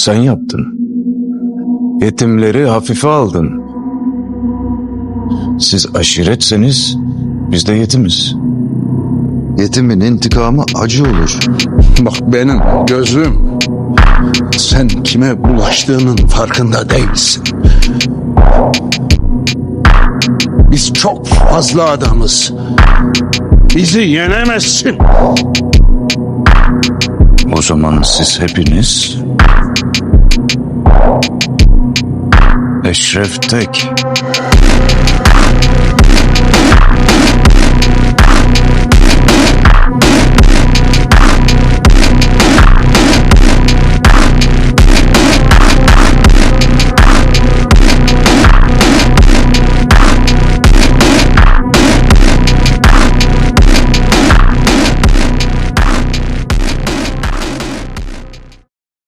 Sen yaptın. Yetimleri hafife aldın. Siz aşiretseniz biz de yetimiz. Yetimin intikamı acı olur. Bak benim gözüm. Sen kime bulaştığının farkında değilsin. Biz çok fazla adamız. Bizi yenemezsin. O zaman siz hepiniz Eşref Tek.